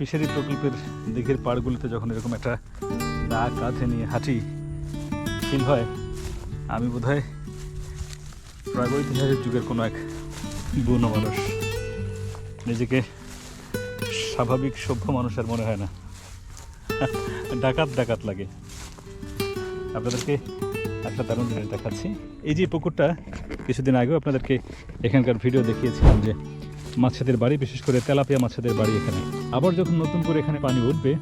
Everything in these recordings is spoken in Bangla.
ফিশারি প্রকল্পের দিঘির পাড়গুলোতে যখন এরকম একটা দা কাঁধে নিয়ে হাঁটি, ফিল হয়, আমি বোধহয় প্রাগৈতিহাসিক যুগের কোনো এক বুনো মানুষ। নিজেকে স্বাভাবিক, সভ্য মানুষের মনে হয় না। ডাকাত ডাকাত লাগে। আপনাদেরকে একটা দারুণ জিনিস দেখাচ্ছি। এই যে পুকুরটা, কিছুদিন আগেও আপনাদেরকে এখানকার ভিডিও দেখিয়েছিলাম যে মাছেদের বাড়ি, বিশেষ করে তেলাপিয়া মাছেদের বাড়ি এখানে। আবার যখন নতুন করে এখানে পানি উঠবে,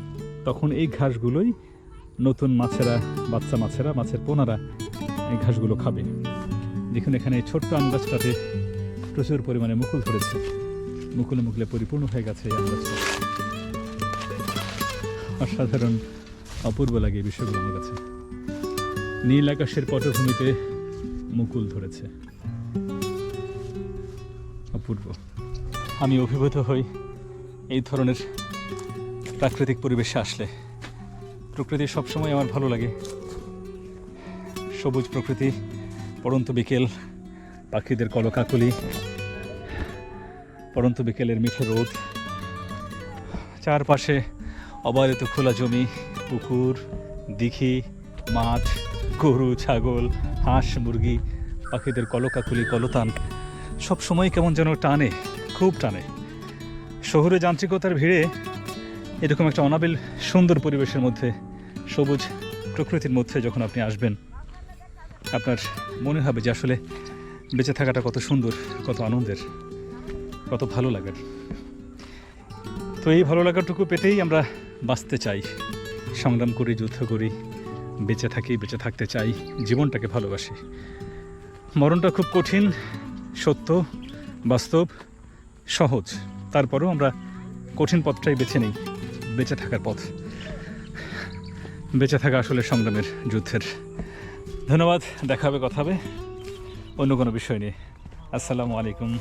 তখন এই ঘাসগুলোই নতুন মাছেরা, বাচ্চা মাছেরা, মাছের পোনারা এই ঘাসগুলো খাবে। দেখুন, এখানে এই ছোট্ট আম গাছটাতে প্রচুর পরিমাণে মুকুল ধরেছে। মুকুলে মুকুলে পরিপূর্ণ হয়ে গেছে এই আম অসাধারণ, অপূর্ব লাগে বিষয়গুলো আমার কাছে। নীল আকাশের পটভূমিতে মুকুল ধরেছে। অপূর্ব আমি অভিভূত হই এই ধরনের প্রাকৃতিক পরিবেশে আসলে। প্রকৃতি সবসময় আমার ভালো লাগে। সবুজ প্রকৃতি, পড়ন্ত বিকেল, পাখিদের কলকাকলি, পড়ন্ত বিকেলের মিঠে রোদ, চারপাশে অবারিত খোলা জমি, পুকুর, দিঘি, মাঠ, গরু, ছাগল, হাঁস, মুরগি, পাখিদের কলকাকুলি, কলতান সব সময় কেমন যেন টানে, খুব টানে। শহরে যান্ত্রিকতার ভিড়ে এরকম একটা অনাবিল সুন্দর পরিবেশের মধ্যে, সবুজ প্রকৃতির মধ্যে যখন আপনি আসবেন, আপনার মনে হবে যে আসলে বেঁচে থাকাটা কত সুন্দর, কত আনন্দের, কত ভালো লাগার। তো এই ভালো লাগাটুকু পেতেই আমরা বাঁচতে চাই, সংগ্রাম করি, যুদ্ধ করি, বেঁচে থাকি, বেঁচে থাকতে চাই, জীবনটাকে ভালোবাসি। মরণটা খুব কঠিন সত্য, বাস্তব, সহজ। তারপরেও আমরা কঠিন পথটাই বেছে নিই, বেঁচে থাকার পথ। বেঁচে থাকা আসলে সংগ্রামের যুদ্ধের। ধন্যবাদ দেখাবে কথা হবে। অন্য কোনো বিষয় নিয়ে। আসসালামু আলাইকুম।